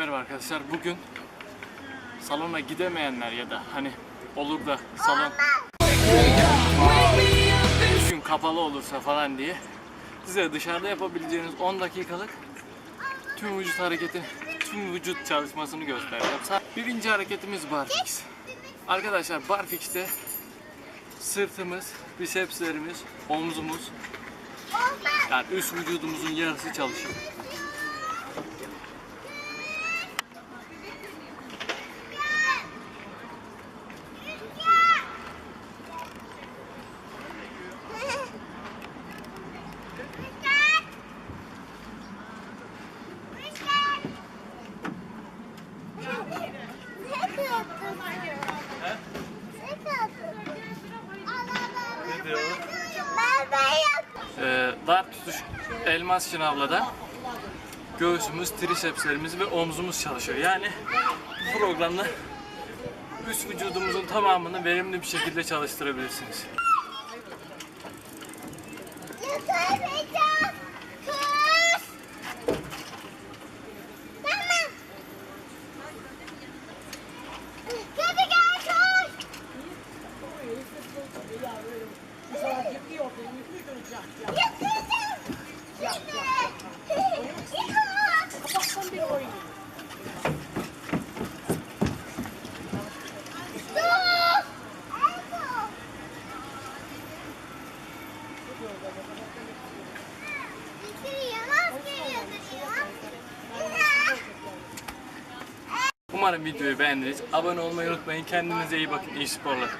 Merhaba arkadaşlar. Bugün salona gidemeyenler ya da hani olur da salon gün kapalı olursa falan diye size dışarıda yapabileceğiniz 10 dakikalık tüm vücut hareketi, tüm vücut çalışmasını göstereceğim. Birinci hareketimiz barfix. Arkadaşlar barfix'te sırtımız, bisepslerimiz, omzumuz yani üst vücudumuzun yarısı çalışıyor. Ee, dart tutuş elmas şınavlada göğsümüz, trisepslerimiz ve omzumuz çalışıyor. Yani bu programda üst vücudumuzun tamamını verimli bir şekilde çalıştırabilirsiniz. Umarım videoyu beğendiniz. Abone olmayı unutmayın. Kendinize iyi bakın. İyi sporlar.